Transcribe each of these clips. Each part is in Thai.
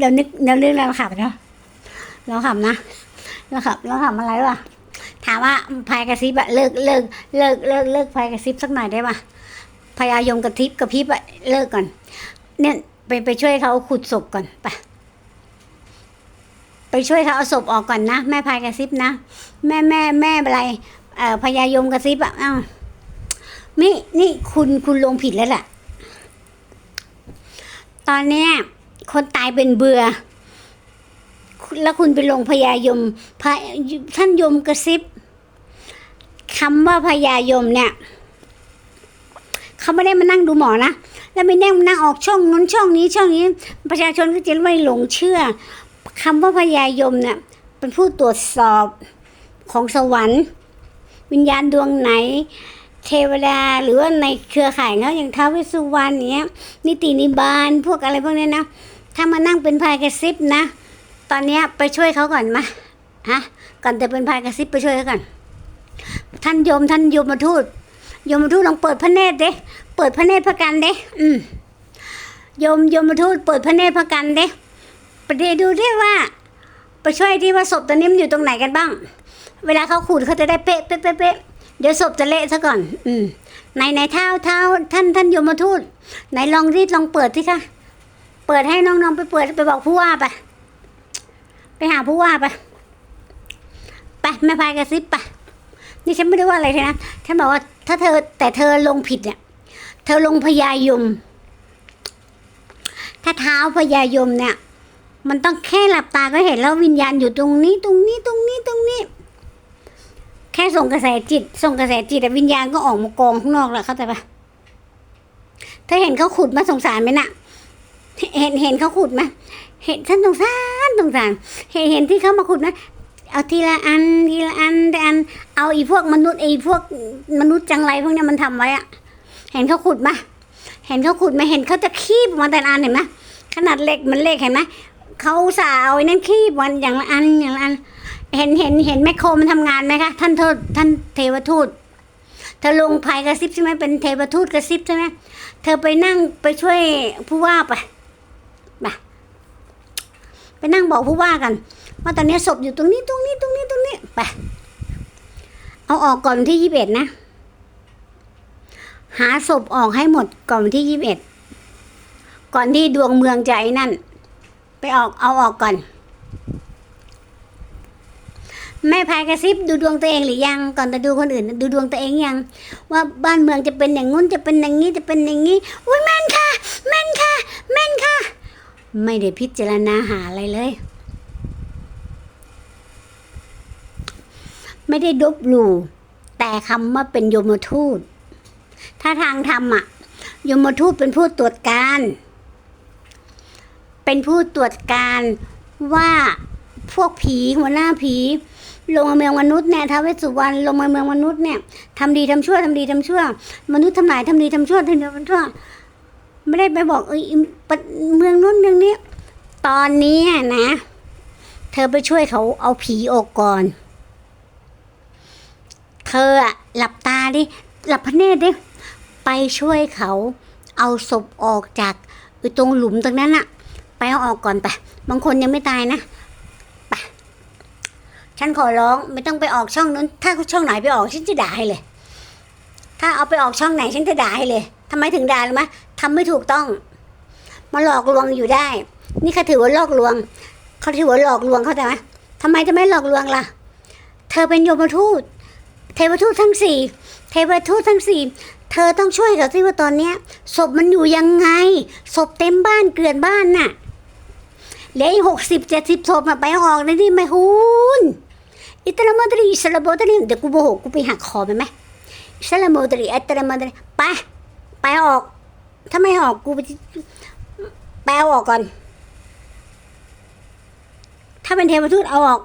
เรานึกเรานึกเราขับเนาะเราขับนะเราขับเราขับอะไรวะถามว่าพายกระซิบอะเลิกเลิกเลิกเลิกเลิกพายกระซิบสักหน่อยได้ปะพยายมกระทิบกระพริบอะเลิกก่อน เนี่ยไปไปช่วยเขาขุดศพก่อนไปไปช่วยเขาเอาศพออกก่อนนะแม่พายกระซิบนะแม่แม่แม่อะไรเอ่อพยายมกระซิบอะอ้าวนี่นี่คุณคุณลงผิดแล้วแหละ ตอนนี้คนตายเป็นเบื่อ แล้วคุณไปลงพยายมพท่านยมกระซิบคำว่าพยายมเนี่ยเขาไม่ได้มานั่งดูหมอนะแล้วไม่ได้มานั่งออกช่องนู้นช่องนี้ช่องนี้ ประชาชนก็จะไม่หลงเชื่อคำว่าพยายมเนี่ยเป็นผู้ตรวจสอบของสวรรค์ วิญญาณดวงไหน เทวดาหรือว่าในเครือข่ายเขาอย่างท้าวเวสสุวรรณอย่างเงี้ยนิตินิบาลพวกอะไรพวกเนี้ยนะ ถ้ามานั่งเป็นพายกระซิบนะ ตอนเนี้ยไปช่วยเขาก่อนมาฮะก่อนจะเป็นพายกระซิบไปช่วยเขาก่อนท่านโยมท่านโยมมาทูตโยมมาทูตลองเปิดพระเนตรเด้เปิดพระเนตรพระกันเด้อืมโยมโยมมาทูตเปิดพระเนตรพระกันเด้ไปเดยวดูดิว่าไปช่วยที่ว่าศพตัวนี้มันอยู่ตรงไหนกันบ้าง เวลาเขาขูดเขาจะได้เป๊ะเป๊ะเป๊ะ ดี๋ยวศพจะเละซะก่อน อืมไหนไหนเท้าเท้าท่านท่านโยมมาทูตไหนลองรีดลองเปิดที่คะเปิดให้น้องๆไปเปิดไปบอกผู้ว่าไปไปหาผู้ว่าไปไปแม่พายกระซิบไปนี่ฉันไม่ได้ว่าอะไรเลยนะฉันบอกว่าถ้าเธอแต่เธอลงผิดเนี่ย เธอลงพยายม ถ้าเท้าพยายมเนี่ย มันต้องแค่หลับตาก็เห็นแล้ววิญญาณอยู่ตรงนี้ ตรงนี้ตรงนี้ตรงนี้ แค่ส่งกระแสจิต ส่งกระแสจิตแต่วิญญาณก็ออกมากองข้างนอกแล้วเข้าใจปะเธอเห็นเขาขุดมาสงสารไหมน่ะ เห็นเห็นเขาขุดไหมเห็นฉันสงสารสงสาร เห็นเห็นที่เขามาขุดนะเอาทีละอันทีละอันแต่อัน เอาอีพวกมนุษย์ไอ้พวกมนุษย์จังไรพวกนี้มันทำไว้อะเห็นเขาขุดไหมเห็นเขาขุดไหมเห็นเขาจะคีบมาแต่ละอันเห็นไหมขนาดเหล็กมันเหล็กเห็นไหมเขาสาวไอ้นั่นคีบมันอย่างละอันอย่างละอัน เห็นเห็นเห็นแมคโครมันทำงานไหมคะ ท่านโทษท่านเทวทูต เธอลงภายกระซิบใช่ไหมเป็นเทวทูตกระซิบใช่ไหมเธอไปนั่งไปช่วยผู้ว่าไปไปนั่งบอกผู้ว่ากัน ว่าตอนนี้ศพอยู่ตรงนี้ตรงนี้ตรงนี้ตรงนี้ไปเอาออกก่อนที่ยี่สิบเอ็ดนะ หาศพออกให้หมดก่อนวันที่ยี่สิบเอ็ดก่อนที่ดวงเมืองจะไอ้นั่น ไปออกเอาออกก่อน แม่พายกระซิบดูดวงตัวเองหรือยัง ก่อนจะดูคนอื่น ดูดวงตัวเองยัง ว่าบ้านเมืองจะเป็นอย่างงู้นจะเป็นอย่างนี้จะเป็นอย่างนี้อุ้ยแม่นค่ะแม่นค่ะแม่นค่ะ ไม่ได้พิจารณาหาอะไรเลย ไม่ได้ดบหลู่แต่คำว่าเป็นโยมทูต ถ้าทางธรรมอะโยมทูตเป็นผู้ตรวจการ เป็นผู้ตรวจการว่าพวกผีหัวหน้าผี ลงมาเมืองมนุษย์เนี่ยท้าวเวสสุวรรณลงมาเมืองมนุษย์เนี่ยทำดีทำชั่วทำดีทำชั่ว มนุษย์ทำหลายทำดีทำชั่วทำดีทำชั่ว ไม่ได้ไปบอกเอ้ยเมืองนู้นเมืองนี้ ตอนนี้นะ เธอไปช่วยเขาเอาผีออกก่อน เธออะหลับตาดิหลับพระเนตรดิไปช่วยเขาเอาศพออกจากตรงหลุมตรงนั้นอะไปเอาออกก่อนไปบางคนยังไม่ตายนะ ฉันขอร้องไม่ต้องไปออกช่องนั้น ถ้าช่องไหนไปออกฉันจะด่าให้เลย ถ้าเอาไปออกช่องไหนฉันจะด่าให้เลยทำไมถึงด่ารู้ไหมทำไม่ถูกต้องมาหลอกลวงอยู่ได้ นี่เขาถือว่าหลอกลวงเขาถือว่าหลอกลวงเขาใจไหมทำไมจะไม่หลอกลวงล่ะ เธอเป็นโยมทูต เทวทูตทั้งสี่เทวทูตทั้งสี่เธอต้องช่วยเขาสิว่าตอนเนี้ยศพมันอยู่ยังไงศพเต็มบ้านเกลื่อนบ้านน่ะเหลืออีกหกสิบเจ็ดสิบศพอะไปออกในที่ไม่ฮูน อิตาลามาดรีอิสลาโบตรีเดี๋ยวกูโมโหกูไปหักคอไปไหมอิสลาโมดรีอิตาลามาดรีไปไปออก ถ้าไม่ออกกูไปไปเอาออกก่อน ถ้าเป็นเทวทูตเอาออก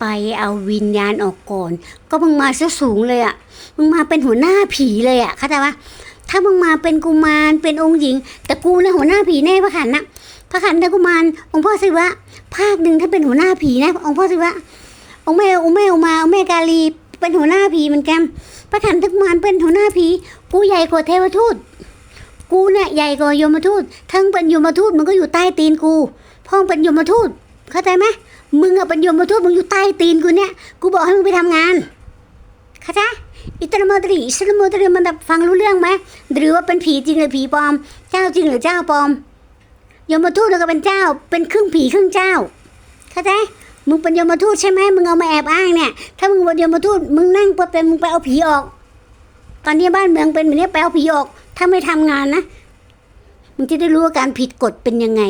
ไปเอาวิญญาณออกก่อน ก็มึงมาซะสูงเลยอะ่ะมึงมาเป็นหัวหน้าผีเลยอะ่ะเข้าใจปะถ้ามึงมาเป็นกุมารเป็นองค์หญิง แต่กูเนี่ยหัวหน้าผีแน่พระขันนะ ระขันแต่กุมารองค์พ่อศิวะ ภาคหนึ่งถ้าเป็นหัวหน้าผีนะ องค์พ่อศิวะ องค์แม่องค์แม่อุมาองค์แม่กาลีเป็นหัวหน้าผีเหมือนกัน พระธานทึกมารเป็นหัวหน้าผี กูใหญ่กว่าเทวทูต กูเนี่ยใหญ่กว่ายมทูต ทั้งเป็นยมทูตมันก็อยู่ใต้ตีนกูพ่องเป็นยมทูต เข้าใจไหมมึงอะเป็นยมทูตมึงอยู่ใต้ตีนกูเนี่ย กูบอกให้มึงไปทำงาน เข้าใจอิตรโมตรีอิสลามโมตรีมันแบบฟังรู้เรื่องไหมหรือว่าเป็นผีจริงหรือผีปลอม เจ้าจริงหรือเจ้าปลอม ยมทูตแล้วก็เป็นเจ้า เป็นครึ่งผีครึ่งเจ้า เข้าใจมึงเป็นยมทูตใช่ไหมมึงเอามาแอบอ้างเนี่ย ถ้ามึงเป็นยมทูตมึงนั่งปุ๊บเป็นมึงไปเอาผีออก ตอนนี้บ้านเมืองเป็นแบบนี้ไปเอาผีออก ถ้าไม่ทำงานนะ มึงจะได้รู้ว่าการผิดกฎเป็นยังไง